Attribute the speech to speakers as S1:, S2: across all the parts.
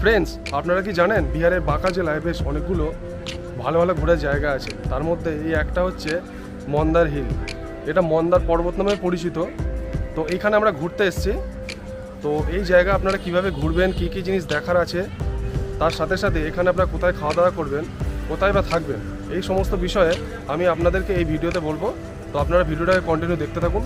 S1: Friends আপনারা কি জানেন, বিহারের বাঁকা জেলায় বেশ অনেকগুলো ভালো ভালো ঘোরার জায়গা আছে, তার মধ্যে এই একটা হচ্ছে মন্দার হিল এটা মন্দার পর্বত নামে পরিচিত। তো এইখানে আমরা ঘুরতে এসেছি। তো এই জায়গা আপনারা কীভাবে ঘুরবেন, কী কী জিনিস দেখার আছে, তার সাথে সাথে এখানে আপনারা কোথায় খাওয়া দাওয়া করবেন, কোথায় বা থাকবেন, এই সমস্ত বিষয়ে আমি আপনাদেরকে এই ভিডিওতে বলব। তো আপনারা ভিডিওটাকে কন্টিনিউ দেখতে থাকুন।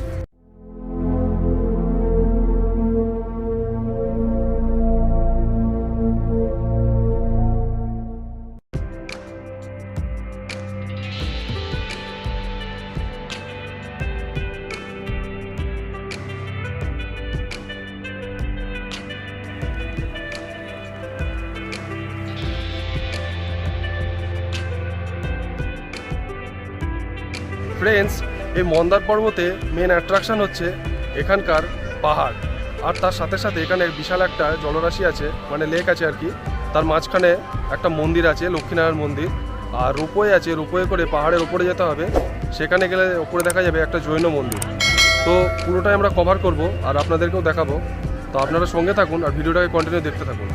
S1: ফ্রেন্ডস এই মন্দার পর্বতে মেন অ্যাট্রাকশন হচ্ছে এখানকার পাহাড়। আর তার সাথে সাথে এখানে বিশাল একটা জলরাশি আছে মানে লেক আছে আর কি। তার মাঝখানে একটা মন্দির আছে, লক্ষ্মীনারায়ণ মন্দির। আর রূপোয়ে আছে, রূপোয়ে করে পাহাড়ের উপরে যেতে হবে। সেখানে গেলে উপরে দেখা যাবে একটা জৈন মন্দির। তো পুরোটাই আমরা কভার করব আর আপনাদেরকেও দেখাবো। তো আপনারা সঙ্গে থাকুন আর ভিডিওটাকে কন্টিনিউ দেখতে থাকুন।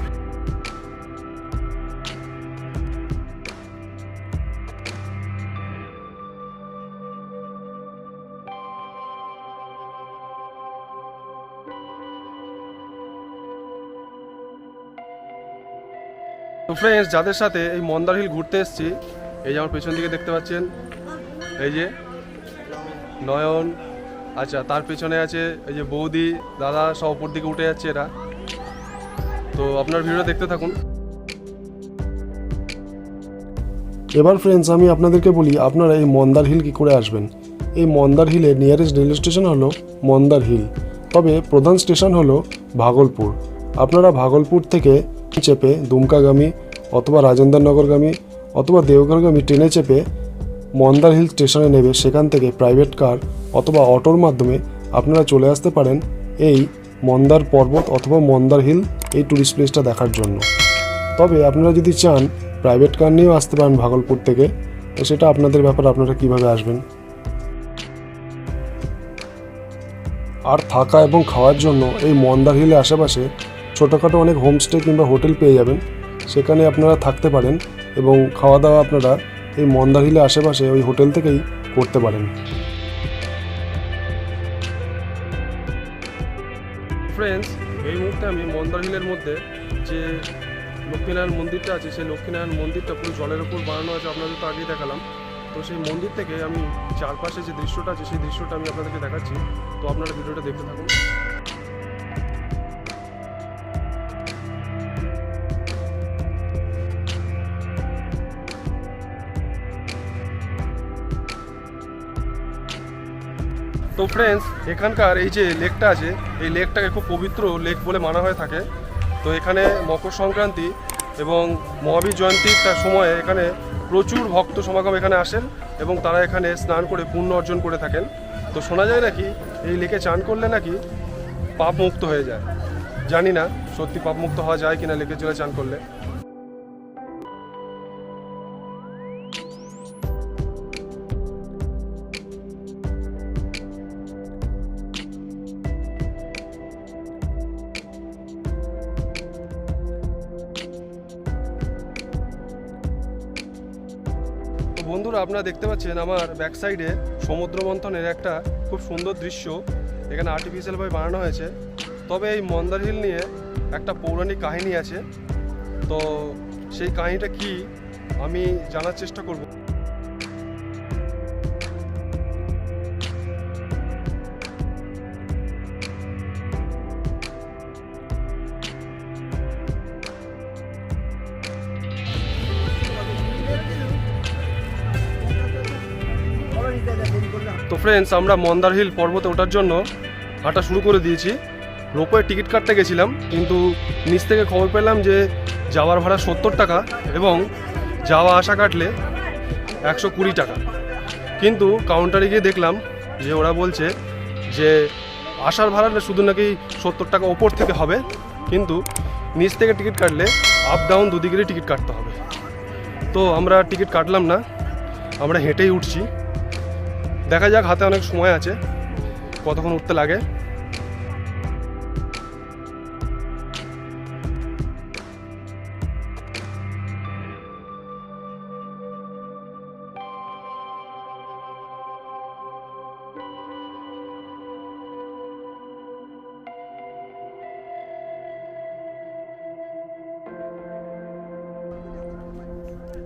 S1: তো ফ্রেন্ডস যাদের সাথে এই মন্দার হিল ঘুরতে এসেছি, এই যে আমার পেছন দিকে দেখতে পাচ্ছেন, এই যে নয়ন আচ্ছা তার পেছনে আছে এই যে বৌদি, দাদা, সব উপর দিকে উঠে যাচ্ছে এরা। তো আপনার ভিডিও দেখতে থাকুন।
S2: এবার ফ্রেন্ডস আমি আপনাদেরকে বলি, আপনারা এই মন্দার হিল কী করে আসবেন? এই মন্দার হিলের নিয়ারেস্ট রেল স্টেশন হলো মন্দার হিল তবে প্রধান স্টেশন হলো ভাগলপুর। আপনারা ভাগলপুর থেকে চেপে দুমকাগামী অথবা রাজেন্দ্রনগরগামী অথবা দেওঘরগামী ট্রেনে চেপে মন্দার হিল স্টেশনে নেবে সেখান থেকে প্রাইভেট কার অথবা অটোর মাধ্যমে আপনারা চলে আসতে পারেন এই মন্দার পর্বত অথবা মন্দার হিল এই ট্যুরিস্ট প্লেসটা দেখার জন্য। তবে আপনারা যদি চান প্রাইভেট কার নিয়েও আসতে পারেন ভাগলপুর থেকে, তো সেটা আপনাদের ব্যাপার আপনারা কীভাবে আসবেন? আর থাকা এবং খাওয়ার জন্য এই মন্দার হিলের আশেপাশে ছোটোখাটো অনেক হোমস্টে কিংবা হোটেল পেয়ে যাবেন। সেখানে আপনারা থাকতে পারেন এবং খাওয়া দাওয়া আপনারা এই মন্দার হিলে আশেপাশে ওই হোটেল থেকেই করতে পারেন।
S1: ফ্রেন্ডস এই মুহূর্তে আমি মন্দার হিলের মধ্যে যে লক্ষ্মীনারায়ণ মন্দিরটা আছে, সেই লক্ষ্মীনারায়ণ মন্দিরটা পুরো জলের উপর বানানো আছে, আপনাদের তো আগেই দেখালাম। তো সেই মন্দির থেকে আমি চারপাশে যে দৃশ্যটা আছে, সেই দৃশ্যটা আমি আপনাদেরকে দেখাচ্ছি। তো আপনারা ভিডিওটা দেখতে থাকুন। তো ফ্রেন্ডস এখানকার এই যে লেকটা আছে, এই লেকটাকে খুব পবিত্র লেক বলে মানা হয়ে থাকে। তো এখানে মকর সংক্রান্তি এবং মহাবীর জয়ন্তীর তার সময়ে এখানে প্রচুর ভক্ত সমাগম এখানে আসেন এবং তারা এখানে স্নান করে পুণ্য অর্জন করে থাকেন। তো শোনা যায় নাকি, এই লেকে চান করলে নাকি পাপ মুক্ত হয়ে যায়? জানি না, সত্যি পাপ মুক্ত হওয়া যায় কিনা লেকের জলে চান করলে। আপনারা দেখতে পাচ্ছেন আমার ব্যাক সাইডে সমুদ্র মন্থনের একটা খুব সুন্দর দৃশ্য। এখানে আর্টিফিশিয়ালভাবে বানানো হয়েছে। তবে এই মন্দার হিল নিয়ে একটা পৌরাণিক কাহিনী আছে। তো সেই কাহিনীটা কি আমি জানার চেষ্টা করব। ফ্রেন্ডস আমরা মন্দার হিল পর্বতে ওঠার জন্য হাঁটা শুরু করে দিয়েছি। রোপওয়ে টিকিট কাটতে গেছিলাম, কিন্তু নিচ থেকে খবর পেলাম যে যাওয়ার ভাড়া সত্তর টাকা এবং যাওয়া আসা কাটলে একশো কুড়ি টাকা। কিন্তু কাউন্টারে গিয়ে দেখলাম যে ওরা বলছে যে আসার ভাড়াটা শুধু নাকি সত্তর টাকা ওপর থেকে হবে, কিন্তু নিচ থেকে টিকিট কাটলে আপ ডাউন দুদিকেরই টিকিট কাটতে হবে। তো আমরা টিকিট কাটলাম না, আমরা হেঁটেই উঠছি। দেখা যাক, হাতে অনেক সময় আছে। কতক্ষণ উঠতে লাগে।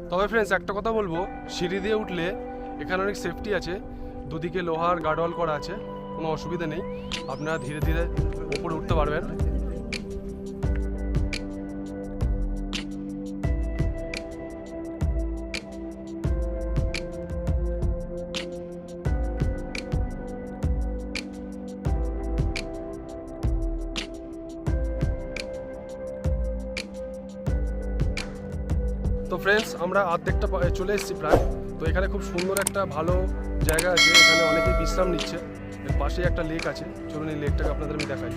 S1: তবে ফ্রেন্ডস একটা কথা বলব। সিঁড়ি দিয়ে উঠলে এখানে অনেক সেফটি আছে। দুদিকে লোহার গার্ডওয়াল করা আছে, কোনো অসুবিধা নেই। আপনারা ধীরে ধীরে উপরে উঠতে পারবেন। তো ফ্রেন্ডস আমরা অর্ধেকটা চলে এসেছি প্রায়। তো এখানে খুব সুন্দর একটা ভালো জায়গা আছে, এখানে অনেকেই বিশ্রাম নিচ্ছে। এর পাশেই একটা লেক আছে, চলুন এই লেকটাকে আপনাদের আমি দেখাই।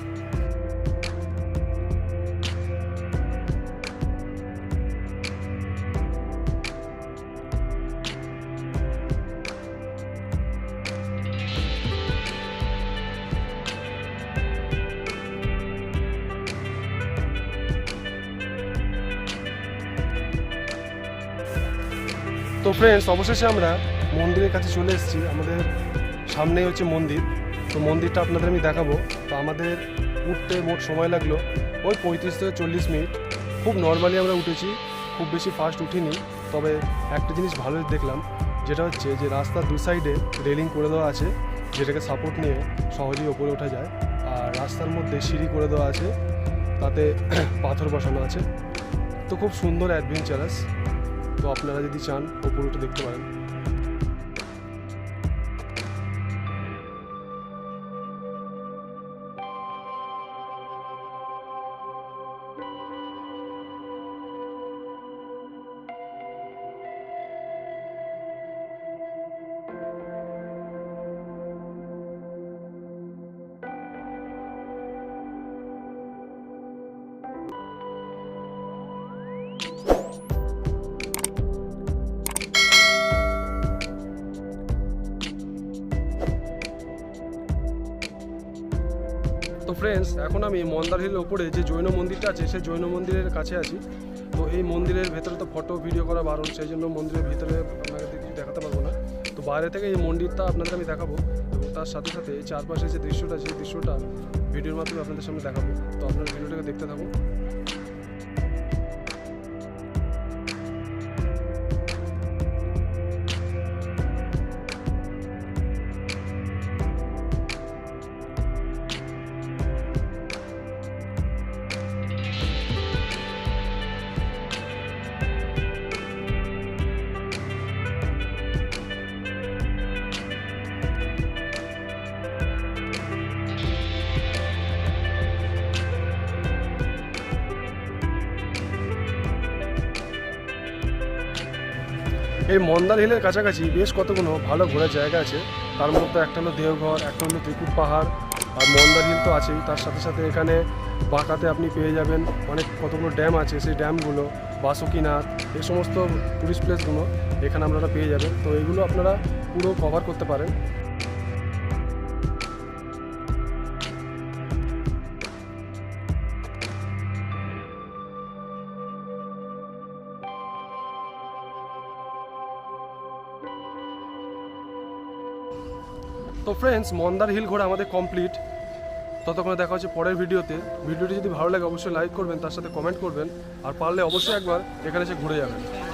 S1: তো ফ্রেন্ডস অবশেষে আমরা মন্দিরের কাছে চলে এসেছি। আমাদের সামনেই হচ্ছে মন্দির। তো মন্দিরটা আপনাদের আমি দেখাবো। তো আমাদের উঠতে মোট সময় লাগল ওই পঁয়ত্রিশ থেকে চল্লিশ মিনিট। খুব নর্মালি আমরা উঠেছি, খুব বেশি ফাস্ট উঠিনি। তবে একটা জিনিস ভালো দেখলাম, যেটা হচ্ছে যে রাস্তার দু সাইডে রেলিং করে দেওয়া আছে, যেটাকে সাপোর্ট নিয়ে সহজেই ওপরে ওঠা যায়। আর রাস্তার মধ্যে সিঁড়ি করে দেওয়া আছে, তাতে পাথর বসানো আছে। তো খুব সুন্দর অ্যাডভেঞ্চারাস তো আপনারা যদি চান, ওপরে উঠে দেখতে পারেন। ফ্রেন্ডস এখন আমি মন্দার হিলের ওপরে যে জৈন মন্দিরটা আছে, সেই জৈন মন্দিরের কাছে আছি। তো এই মন্দিরের ভেতরে তো ফটো ভিডিও করা বারণ, সেই জন্য মন্দিরের ভিতরে আপনাকে কিছু দেখাতে পারব না। তো বাইরে থেকে এই মন্দিরটা আপনাদের আমি দেখাবো এবং তার সাথে সাথে এই চারপাশে যে দৃশ্যটা সেই দৃশ্যটা, ভিডিওর মাধ্যমে আপনাদের সামনে দেখাবো। তো আপনারা ভিডিওটাকে দেখতে থাকুন। এই মন্দার হিলের কাছাকাছি বেশ কতগুলো ভালো ঘোরার জায়গা আছে। তার মধ্যে একটা হলো দেওঘর, একটা হলো ত্রিকুট পাহাড়, আর মন্দার হিল তো আছেই। তার সাথে সাথে এখানে বাঁকাতে আপনি পেয়ে যাবেন অনেক কতগুলো ড্যাম আছে। সেই ড্যামগুলো, বাসুকিনাথ, এই সমস্ত টুরিস্ট প্লেসগুলো এখানে আপনারা পেয়ে যাবেন। তো এইগুলো আপনারা পুরো কভার করতে পারেন। তো ফ্রেন্ডস মন্দার হিল ঘোরা আমাদের কমপ্লিট ততক্ষণে দেখা হচ্ছে পরের ভিডিওতে। ভিডিওটি যদি ভালো লাগে, অবশ্যই লাইক করবেন, তার সাথে কমেন্ট করবেন। আর পারলে অবশ্যই একবার এখানে এসে ঘুরে যাবেন।